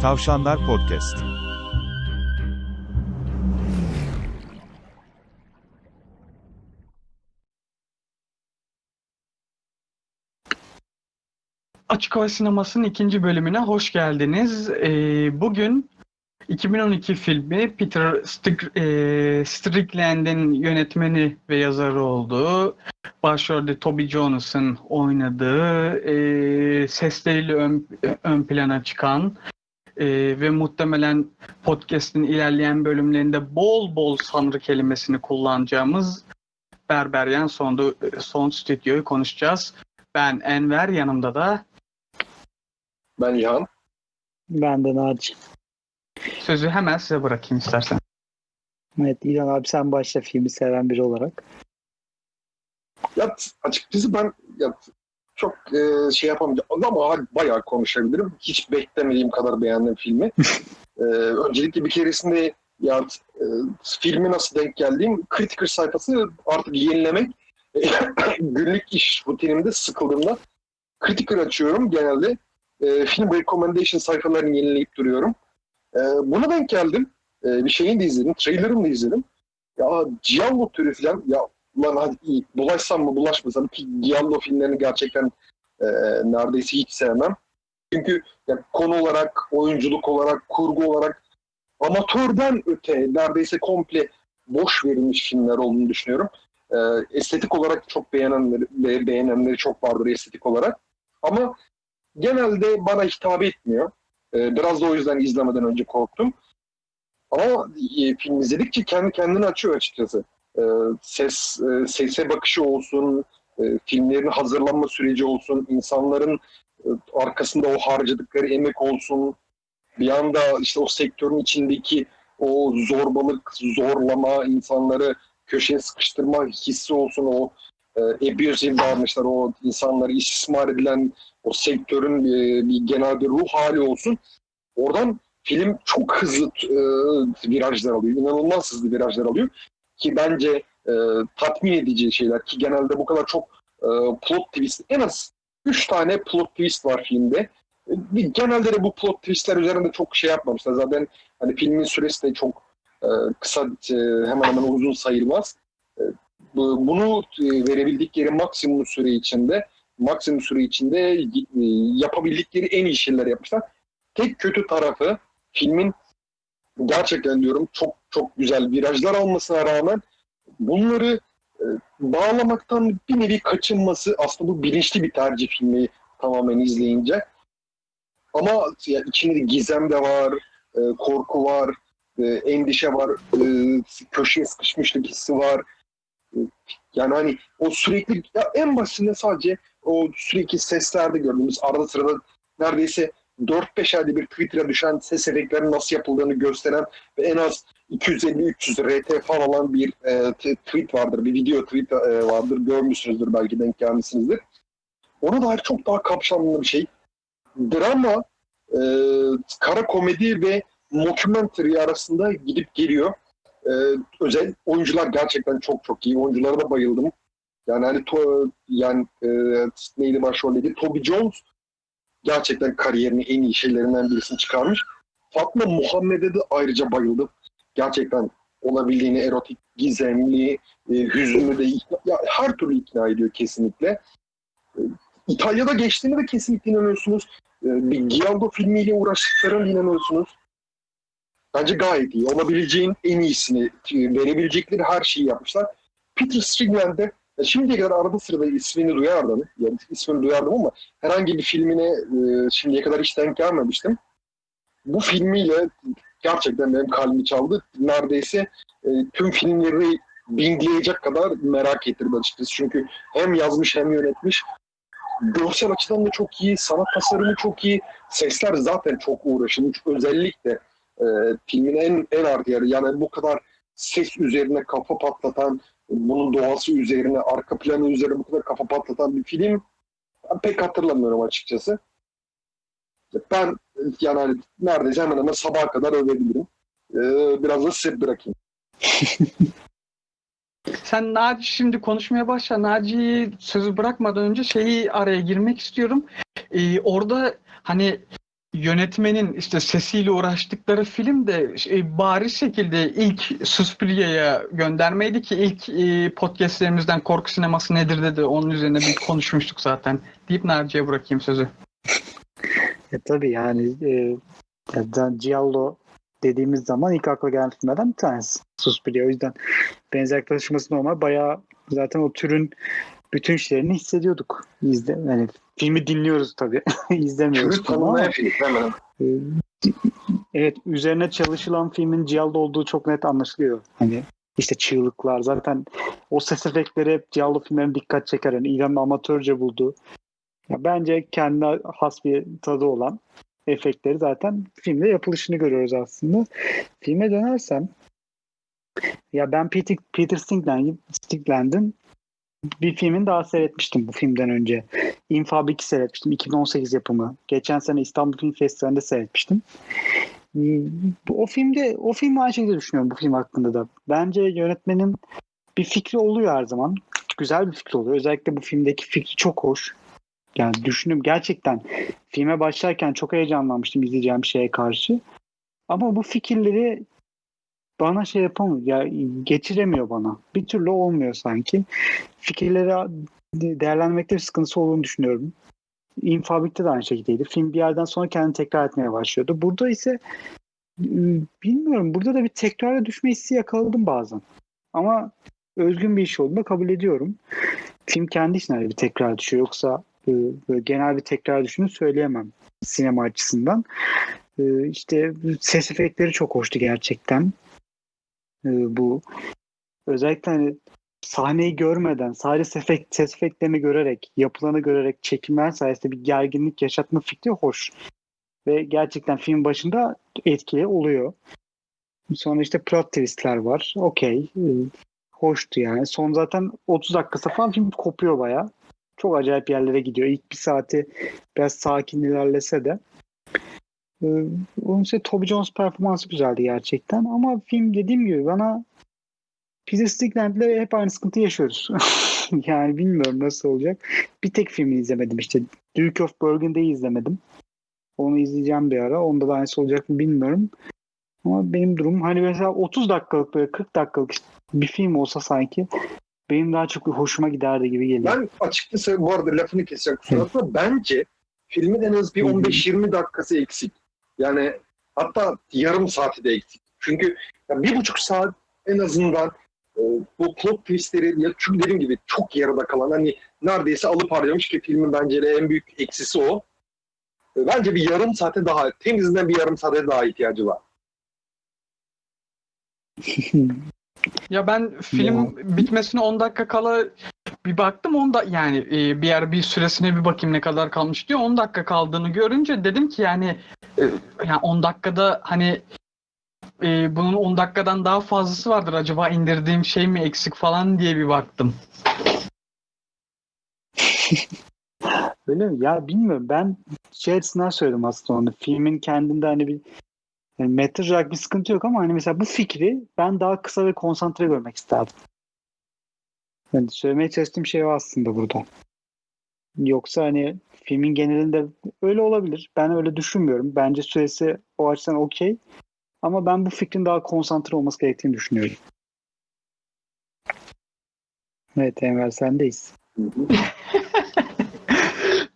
Tavşanlar Podcast. Açık Hava Sineması'nın ikinci bölümüne hoş geldiniz. Ee, bugün 2012 filmi Peter Strik- e, Strickland'in yönetmeni ve yazarı olduğu, başrolde Toby Jones'un oynadığı, e, sesleriyle ön, ön plana çıkan e, ve muhtemelen podcast'in ilerleyen bölümlerinde bol bol sanrı kelimesini kullanacağımız Berberyan son, son stüdyoyu konuşacağız. Ben Enver, yanımda da Ben İlhan. Ben de Naci. Sözü hemen size bırakayım istersen. Evet İlhan abi sen başla filmi seven biri olarak. Ya açıkçası ben ya, çok e, şey yapamayacağım ama bayağı konuşabilirim. Hiç beklemediğim kadar beğendim filmi. e, öncelikle bir keresinde ya e, filmi nasıl denk geldiğim Critical sayfası artık yenilemek günlük iş rutinimde sıkıldığımda Critical açıyorum genelde. E, film recommendation sayfalarını yenileyip duruyorum. E, buna denk geldim. E, bir şeyini de izledim. Trailer'ını da izledim. Ya Giallo türü falan ya lan hadi bulaşsam mı bulaşmasam ki Giallo filmlerini gerçekten e, neredeyse hiç sevmem. Çünkü ya, konu olarak, oyunculuk olarak, kurgu olarak amatörden öte neredeyse komple boş verilmiş filmler olduğunu düşünüyorum. E, estetik olarak çok beğenenleri, be- beğenenleri çok vardır estetik olarak. Ama genelde bana hitap etmiyor. E, biraz da o yüzden izlemeden önce korktum. Ama e, film izledikçe kendi kendini açıyor açıkçası e, ses e, sese bakışı olsun, e, filmlerin hazırlanma süreci olsun, insanların arkasında o harcadıkları emek olsun, bir anda işte o sektörün içindeki o zorbalık, zorlama, insanları köşeye sıkıştırma hissi olsun, o e, abusive davranışlar, o insanları istismar edilen o sektörün e, bir genel bir ruh hali olsun. Oradan film çok hızlı e, virajlar alıyor, inanılmaz hızlı virajlar alıyor ki bence e, tatmin edici şeyler ki genelde bu kadar çok e, plot twist en az 3 tane plot twist var filmde. E, genelde de bu plot twistler üzerinde çok şey yapmamışlar. Zaten hani filmin süresi de çok e, kısa e, hemen hemen uzun sayılmaz. E, bu, bunu e, verebildikleri maksimum süre içinde maksimum süre içinde e, yapabildikleri en iyi şeyler yapmışlar. Tek kötü tarafı filmin gerçekten diyorum çok çok güzel virajlar almasına rağmen bunları e, bağlamaktan bir nevi kaçınması aslında bu bilinçli bir tercih filmi tamamen izleyince. Ama ya, içinde gizem de var, e, korku var, e, endişe var, e, köşeye sıkışmışlık hissi var. E, yani hani o sürekli ya en basitinde sadece o sürekli seslerde gördüğümüz arada sırada neredeyse 4-5 ayda bir Twitter'a düşen ses efektlerinin nasıl yapıldığını gösteren ve en az 250-300 RT falan olan bir e, tweet vardır, bir video tweet e, vardır. Görmüşsünüzdür belki denk gelmişsinizdir. Ona dair çok daha kapsamlı bir şey. Drama, e, kara komedi ve mockumentary arasında gidip geliyor. E, özel oyuncular gerçekten çok çok iyi. Oyunculara da bayıldım. Yani hani to, yani e, neydi başroldeki Toby Jones gerçekten kariyerinin en iyi şeylerinden birisini çıkarmış. Fatma Muhammed'e de ayrıca bayıldım. Gerçekten olabildiğini erotik, gizemli, e, hüzünlü de ya her türlü ikna ediyor kesinlikle. E, İtalya'da geçtiğini de kesinlikle inanıyorsunuz. E, bir Giallo filmiyle uğraştıklarına inanıyorsunuz. Bence gayet iyi. Olabileceğin en iyisini, e, verebilecekleri her şeyi yapmışlar. Peter Strickland'de şimdiye kadar arada sırada ismini duyardım. Yani ismini duyardım ama herhangi bir filmine e, şimdiye kadar hiç denk gelmemiştim. Bu filmiyle gerçekten benim kalbimi çaldı. Neredeyse e, tüm filmleri bingleyecek kadar merak ettirdi açıkçası. Çünkü hem yazmış hem yönetmiş. Görsel açıdan da çok iyi, sanat tasarımı çok iyi. Sesler zaten çok uğraşılmış. Özellikle e, filmin en, en artı yarı. Yani bu kadar ses üzerine kafa patlatan, bunun doğası üzerine, arka planı üzerine bu kadar kafa patlatan bir film ben pek hatırlamıyorum açıkçası. Ben yani hani neredeyse hemen hemen sabaha kadar övebilirim. Ee, biraz da size bırakayım. Sen Naci şimdi konuşmaya başla. Naci'yi sözü bırakmadan önce şeyi araya girmek istiyorum. Ee, orada hani yönetmenin işte sesiyle uğraştıkları film de şey, bariz şekilde ilk Suspiria'ya göndermeydi ki ilk e, podcastlerimizden korku sineması nedir dedi onun üzerine bir konuşmuştuk zaten. Deyip Narci'ye bırakayım sözü. E, tabii yani e, Giallo dediğimiz zaman ilk akla gelen filmlerden bir tanesi. Suspiria. O yüzden benzer taşıması normal. Bayağı zaten o türün bütün şeylerini hissediyorduk. İzle, yani filmi dinliyoruz tabii. İzlemiyoruz. Türü tanımlayan film e, evet üzerine çalışılan filmin Giallo olduğu çok net anlaşılıyor. Hani işte çığlıklar zaten o ses efektleri hep Giallo filmlerine dikkat çeker. Yani İlhan'ın amatörce bulduğu. Ya bence kendine has bir tadı olan efektleri zaten filmde yapılışını görüyoruz aslında. Filme dönersem ya ben Peter, Peter Stigland, Stigland'ın bir filmini daha seyretmiştim bu filmden önce. Infabik'i seyretmiştim. 2018 yapımı. Geçen sene İstanbul Film Festivali'nde seyretmiştim. Hmm, O filmde o filmi aynı şekilde düşünüyorum bu film hakkında da. Bence yönetmenin bir fikri oluyor her zaman. Güzel bir fikri oluyor. Özellikle bu filmdeki fikri çok hoş. Yani düşündüm gerçekten filme başlarken çok heyecanlanmıştım izleyeceğim şeye karşı. Ama bu fikirleri bana şey yapamıyor. Ya geçiremiyor bana. Bir türlü olmuyor sanki. Fikirleri değerlendirmekte bir sıkıntısı olduğunu düşünüyorum. Infabik'te de aynı şekildeydi. Film bir yerden sonra kendini tekrar etmeye başlıyordu. Burada ise bilmiyorum. Burada da bir tekrara düşme hissi yakaladım bazen. Ama özgün bir iş olduğunu kabul ediyorum. Film kendi içinde bir tekrar düşüyor. Yoksa e, böyle genel bir tekrar düştüğünü söyleyemem sinema açısından. E, işte ses efektleri çok hoştu gerçekten. E, bu özellikle hani sahneyi görmeden sadece ses, efekt, ses efektlerini görerek, yapılanı görerek çekimler sayesinde bir gerginlik yaşatma fikri hoş. Ve gerçekten film başında etkili oluyor. Sonra işte plot twistler var. Okey. E, hoştu yani. Son zaten 30 dakikası falan film kopuyor bayağı. Çok acayip yerlere gidiyor. İlk bir saati biraz sakin ilerlese de. Ee, onun için Toby Jones performansı güzeldi gerçekten. Ama film dediğim gibi bana Peter Stigland'le hep aynı sıkıntı yaşıyoruz. yani bilmiyorum nasıl olacak. Bir tek filmi izlemedim işte. Duke of Burgundy'yi izlemedim. Onu izleyeceğim bir ara. Onda da aynısı olacak mı bilmiyorum. Ama benim durumum hani mesela 30 dakikalık böyle 40 dakikalık bir film olsa sanki benim daha çok hoşuma giderdi gibi geliyor. Ben açıkçası bu arada lafını keseceğim kusura bakma. Bence filmin en az bir Hı hı. 15-20 dakikası eksik. Yani hatta yarım saati de eksik. Çünkü ya bir buçuk saat en azından e, bu plot twistleri ya çünkü dediğim gibi çok yarıda kalan hani neredeyse alıp harcamış ki filmin bence de en büyük eksisi o. E, Bence bir yarım saate daha temizinden bir yarım saate daha ihtiyacı var. Ya ben film bitmesine 10 dakika kala bir baktım onda yani e, bir yer bir süresine bir bakayım ne kadar kalmış diyor. 10 dakika kaldığını görünce dedim ki yani e, yani 10 dakikada hani e, bunun 10 dakikadan daha fazlası vardır acaba indirdiğim şey mi eksik falan diye bir baktım. Öyle mi? Ya bilmiyorum. Ben şey açısından söyledim aslında onu. Filmin kendinde hani bir yani metraj olarak bir sıkıntı yok ama hani mesela bu fikri ben daha kısa ve konsantre görmek isterdim. Yani söylemeye çalıştığım şey o aslında burada. Yoksa hani filmin genelinde öyle olabilir. Ben öyle düşünmüyorum. Bence süresi o açıdan okey. Ama ben bu fikrin daha konsantre olması gerektiğini düşünüyorum. Evet Enver sendeyiz.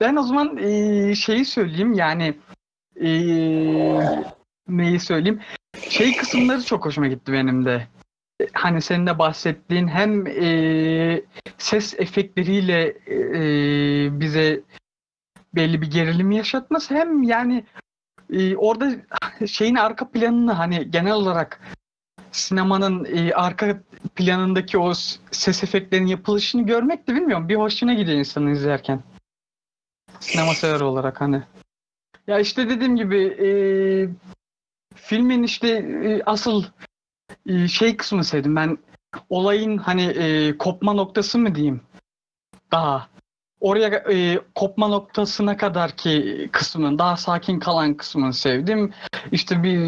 Ben o zaman e, şeyi söyleyeyim yani e, neyi söyleyeyim? Şey kısımları çok hoşuma gitti benim de. E, Hani senin de bahsettiğin hem e, ses efektleriyle e, bize belli bir gerilim yaşatması hem yani e, orada şeyin arka planını hani genel olarak sinemanın e, arka planındaki o ses efektlerinin yapılışını görmek de bilmiyorum bir hoşuna gidiyor insanın izlerken. Sinema sever olarak hani. Ya işte dediğim gibi e, filmin işte e, asıl e, şey kısmını sevdim ben. Olayın hani e, kopma noktası mı diyeyim? Daha. Oraya e, kopma noktasına kadar ki kısmının daha sakin kalan kısmını sevdim. İşte bir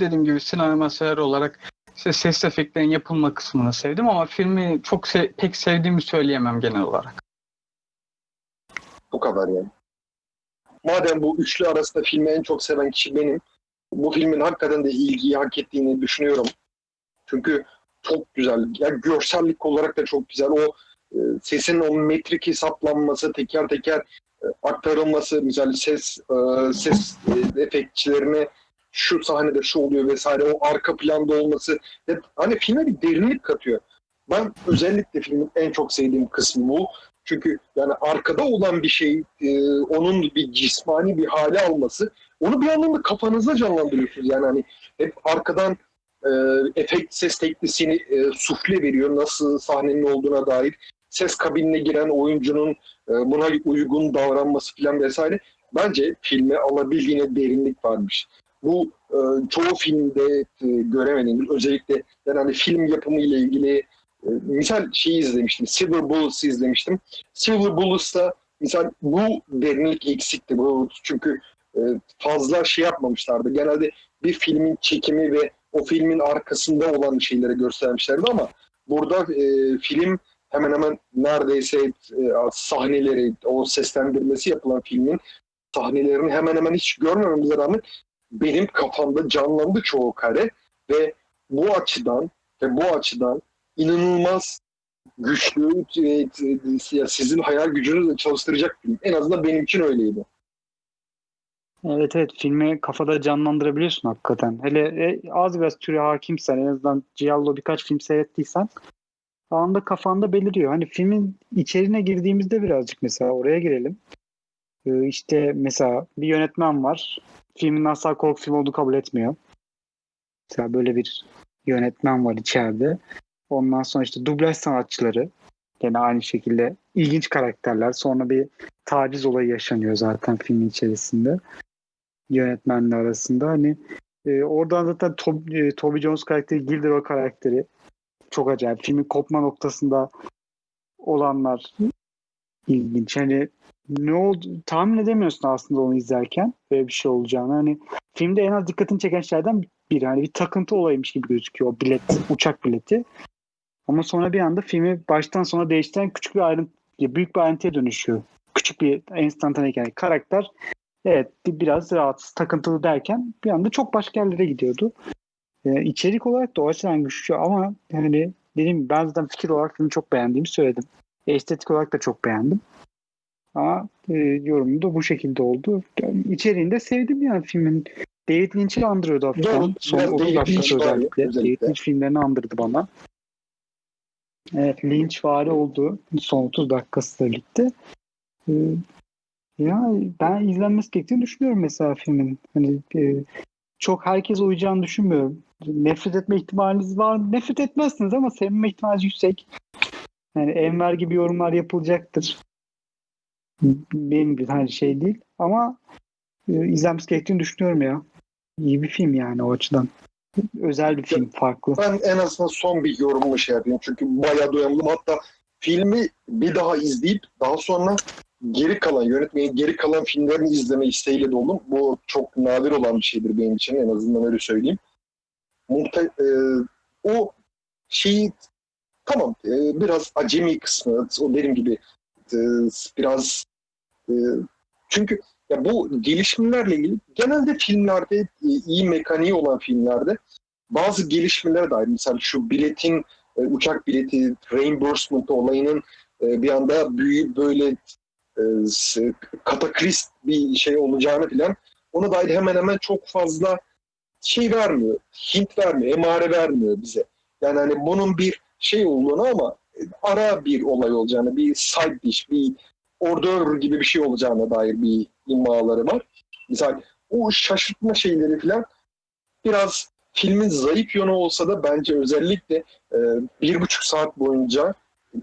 dediğim gibi sinema sever olarak işte ses efektlerin yapılma kısmını sevdim ama filmi çok se- pek sevdiğimi söyleyemem genel olarak. Bu kadar yani. madem bu üçlü arasında filmi en çok seven kişi benim, bu filmin hakikaten de ilgiyi hak ettiğini düşünüyorum. Çünkü çok güzel. Yani görsellik olarak da çok güzel. O e, sesin o metrik hesaplanması, teker teker e, aktarılması, mesela ses e, ses e, efektçilerine şu sahnede şu oluyor vesaire o arka planda olması ve hani filme bir derinlik katıyor. Ben özellikle filmin en çok sevdiğim kısmı bu. Çünkü yani arkada olan bir şey e, onun bir cismani bir hale alması onu bir anlamda kafanızda canlandırıyorsunuz. Yani hani hep arkadan e, efekt ses teknisini e, sufle veriyor nasıl sahnenin olduğuna dair. Ses kabinine giren oyuncunun e, buna uygun davranması falan vesaire. Bence filme alabildiğine derinlik varmış. Bu e, çoğu filmde e, göremediğimiz özellikle yani hani film yapımı ile ilgili e, misal şeyi izlemiştim. Silver Bullets'ı izlemiştim. Silver Bullets'ta misal bu derinlik eksikti. Bu çünkü fazla şey yapmamışlardı. Genelde bir filmin çekimi ve o filmin arkasında olan şeyleri göstermişlerdi ama burada e, film hemen hemen neredeyse e, sahneleri, o seslendirmesi yapılan filmin sahnelerini hemen hemen hiç görmememize rağmen benim kafamda canlandı çoğu kare ve bu açıdan ve bu açıdan inanılmaz güçlü e, e, sizin hayal gücünüzle çalıştıracak film. En azından benim için öyleydi. Evet evet filmi kafada canlandırabiliyorsun hakikaten. Hele e, az biraz türe hakimsen en azından Giallo birkaç film seyrettiysen anında kafanda beliriyor. Hani filmin içeriğine girdiğimizde birazcık mesela oraya girelim. Ee, işte mesela bir yönetmen var. Filmin asla korku filmi olduğunu kabul etmiyor. Mesela böyle bir yönetmen var içeride. Ondan sonra işte dublaj sanatçıları gene aynı şekilde ilginç karakterler. Sonra bir taciz olayı yaşanıyor zaten filmin içerisinde yönetmenler arasında. Hani e, oradan zaten Tob, e, Toby Jones karakteri, Gilderoy karakteri çok acayip. Filmin kopma noktasında olanlar ilginç. Hani ne oldu tahmin edemiyorsun aslında onu izlerken böyle bir şey olacağını. Hani filmde en az dikkatini çeken şeylerden biri. Hani bir takıntı olaymış gibi gözüküyor o bilet, uçak bileti. Ama sonra bir anda filmi baştan sona değiştiren küçük bir ayrıntı, büyük bir ayrıntıya dönüşüyor. Küçük bir enstantane yani karakter evet biraz rahatsız, takıntılı derken bir anda çok başka yerlere gidiyordu. Ee, içerik olarak da o açıdan güçlü ama yani dediğim ben zaten fikir olarak filmi çok beğendiğimi söyledim. Estetik olarak da çok beğendim. Ama e, yorumum da bu şekilde oldu. Yani içeriğini de sevdim yani filmin. David Lynch'i andırıyordu hafiften. Doğru, Son biraz 30 David dakikası özellikle. özellikle. David Lynch filmlerini andırdı bana. Evet Lynch vari oldu son 30 dakikası birlikte. Ee, ya ben izlenmesi gerektiğini düşünüyorum mesela filmin. Hani e, çok herkes uyacağını düşünmüyorum. Nefret etme ihtimaliniz var. Nefret etmezsiniz ama sevme ihtimaliniz yüksek. Yani Enver gibi yorumlar yapılacaktır. Benim bir hani şey değil. Ama e, izlenmesi gerektiğini düşünüyorum ya. İyi bir film yani o açıdan. Özel bir film, farklı. Ben en azından son bir yorumumu şey yapayım. Çünkü bayağı doyamadım. Hatta filmi bir daha izleyip daha sonra geri kalan, yönetmenin geri kalan filmlerini izleme isteğiyle doldum. Bu çok nadir olan bir şeydir benim için. En azından öyle söyleyeyim. Muhte e, o şeyi tamam e, biraz acemi kısmı o dediğim gibi e, biraz e, çünkü ya bu gelişmelerle ilgili genelde filmlerde e, iyi mekaniği olan filmlerde bazı gelişmelere dair mesela şu biletin e, uçak bileti reimbursement olayının e, bir anda büyüyüp böyle e, kataklist bir şey olacağını filan ona dair hemen hemen çok fazla şey vermiyor. Hint vermiyor, emare vermiyor bize. Yani hani bunun bir şey olduğunu ama ara bir olay olacağını, bir side dish, bir ordör gibi bir şey olacağına dair bir imaları var. Misal o şaşırtma şeyleri falan biraz filmin zayıf yönü olsa da bence özellikle e, bir buçuk saat boyunca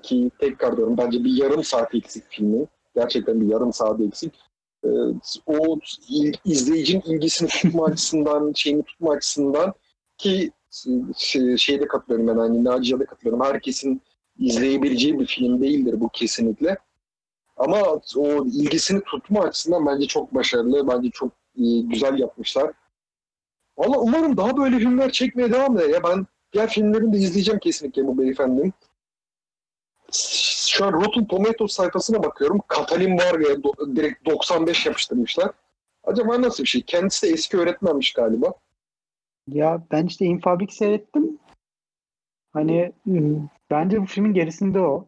ki tekrar diyorum bence bir yarım saat eksik filmin. Gerçekten bir yarım saat eksik. E, o izleyicinin ilgisini tutma açısından, şeyini tutma açısından ki şey, şeyde katılıyorum ben hani Naciye'de katılıyorum. Herkesin izleyebileceği bir film değildir bu kesinlikle. Ama o ilgisini tutma açısından bence çok başarılı. Bence çok iyi, güzel yapmışlar. Valla umarım daha böyle filmler çekmeye devam eder. Ya ben diğer filmlerini de izleyeceğim kesinlikle bu beyefendinin. Şu an Rotten Tomatoes sayfasına bakıyorum. Katalin Varga'ya do- direkt 95 yapıştırmışlar. Acaba nasıl bir şey? Kendisi de eski öğretmenmiş galiba. Ya ben işte Infabrik seyrettim. Hani ıı, bence bu filmin gerisinde o.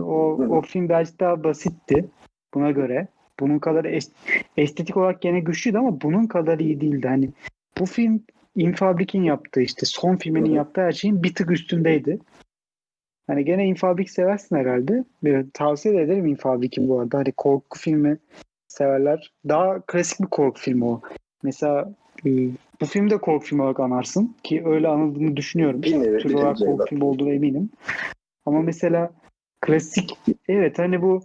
O, Hı o film birazcık daha basitti buna göre. Bunun kadar es- estetik olarak gene güçlüydü ama bunun kadar iyi değildi. Hani bu film Infabrik'in yaptığı işte son filminin hı. yaptığı her şeyin bir tık üstündeydi. Hani gene Infabrik seversin herhalde. Bir, tavsiye de ederim Infabrik'i bu arada. Hani korku filmi severler. Daha klasik bir korku filmi o. Mesela e, bu filmi de korku filmi olarak anarsın ki öyle anıldığını düşünüyorum. Nevi Tür olarak korku filmi olduğuna eminim. Ama mesela klasik evet hani bu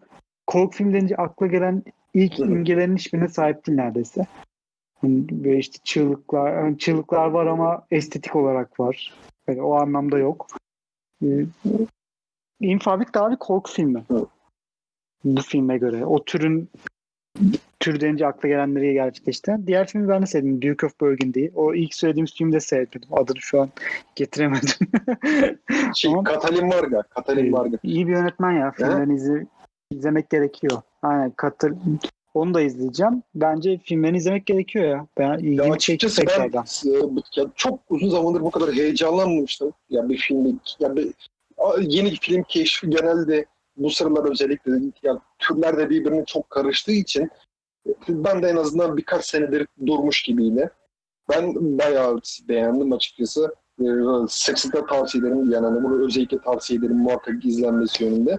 korku film denince akla gelen ilk imgelerin hiçbirine sahip değil neredeyse. Hani böyle işte çığlıklar, yani çığlıklar var ama estetik olarak var. Yani o anlamda yok. Ee, Infabrik daha bir korku filmi. Bu filme göre. O türün tür denince akla gelenleri gerçekleştiren. Diğer filmi ben de sevdim. Duke of Burgundy. O ilk söylediğimiz filmi de seyretmedim. Adını şu an getiremedim. Şey, Tamam. Katalin Varga. Katalin Varga. İyi bir yönetmen ya. Filmlerini izle, izlemek gerekiyor. Aynen. Katıl, onu da izleyeceğim. Bence filmlerini izlemek gerekiyor ya. Ben Ya çekti açıkçası ben tekrardan. e, ya çok uzun zamandır bu kadar heyecanlanmamıştım. Ya bir filmde ya bir, yeni film keşfi genelde bu sıralar özellikle ya türler de birbirine çok karıştığı için ben de en azından birkaç senedir durmuş gibiydi. Ben bayağı beğendim açıkçası. E, sıklıkla tavsiye ederim. Yani hani bunu özellikle tavsiye ederim muhakkak izlenmesi yönünde.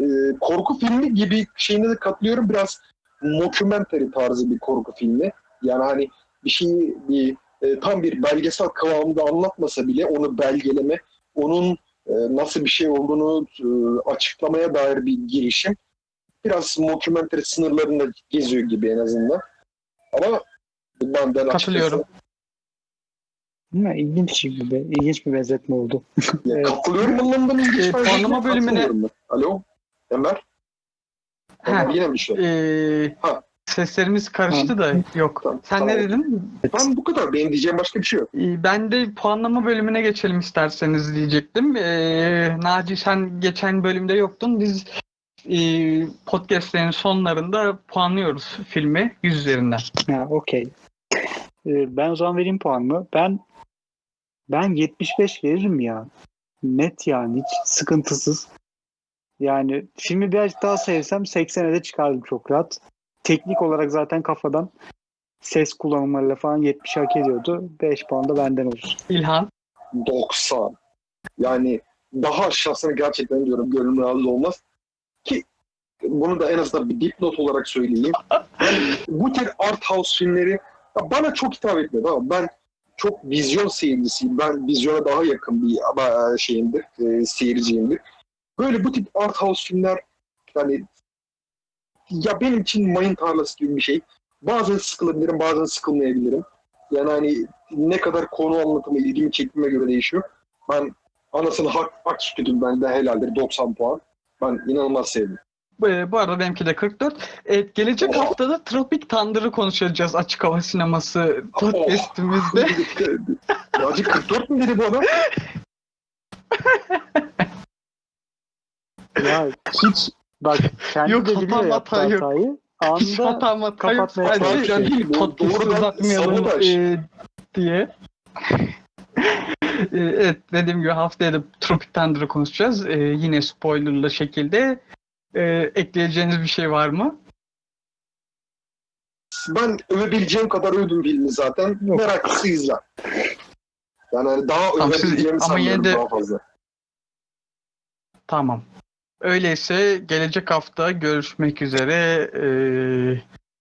E, korku filmi gibi şeyine de katılıyorum. Biraz mockumentary tarzı bir korku filmi. Yani hani bir şeyi bir e, tam bir belgesel kıvamında anlatmasa bile onu belgeleme, onun e, nasıl bir şey olduğunu e, açıklamaya dair bir girişim. Biraz mockumentary sınırlarında geziyor gibi en azından. Ama benden Katılıyorum. açıkçası Ha, ilginç bir, ilginç bir benzetme oldu. ya, Evet. katılıyorum anlamında mı? E, ben puanlama bölümüne- ben. Alo? Ömer? Ha, yine mi bir şey? e, Ha. seslerimiz karıştı da yok. Tamam, Sen tamam. ne dedin? Ben bu kadar. Benim diyeceğim başka bir şey yok. E, Ben de puanlama bölümüne geçelim isterseniz diyecektim. E, Naci sen geçen bölümde yoktun. Biz e, podcastlerin sonlarında puanlıyoruz filmi 100 üzerinden. Ha, okey. Ee, ben o zaman vereyim puanımı. Ben ben 75 veririm ya. Net yani hiç sıkıntısız. Yani filmi birazcık daha sevsem 80'e de çıkardım çok rahat. Teknik olarak zaten kafadan ses kullanımlarıyla falan 70 hak ediyordu. 5 puan da benden olur. İlhan. 90. Yani daha aşağısını gerçekten diyorum gönlüm razı olmaz. Ki bunu da en azından bir dipnot olarak söyleyeyim. Ben bu tür art house filmleri bana çok hitap etmedi ama ben çok vizyon seyircisiyim. Ben vizyona daha yakın bir ama şeyimdir, e, seyirciyimdir. Böyle bu tip art house filmler yani ya benim için mayın tarlası gibi bir şey. Bazen sıkılabilirim, bazen sıkılmayabilirim. Yani hani ne kadar konu anlatımı ilgimi çektiğime göre değişiyor. Ben anasını hak, hak sütüdüm ben de helaldir 90 puan. Ben inanılmaz sevdim. E, bu arada benimki de 44. Evet, gelecek Oh. haftada Tropic Thunder'ı konuşacağız açık hava sineması podcast'imizde. Hacı 44 mü dedi bu adam? Ya hiç bak kendi Yok, de biliyor hata yaptığı hata yok. hatayı. Hiç Anda hata mata yok. kapatmaya Sadece çalışıyor. Podcast'ı doğrudan uzatmayalım sabotaj. e, diye. E, evet dediğim gibi haftaya da Tropic Thunder'ı konuşacağız. E, yine spoilerlı şekilde. E, ekleyeceğiniz bir şey var mı? Ben övebileceğim kadar övdüm filmi zaten. Yok. Meraklısı izle. Yani daha Tamam, siz- övebileceğimi ama yine sanmıyorum de- daha fazla. Tamam. Öyleyse gelecek hafta görüşmek üzere. E,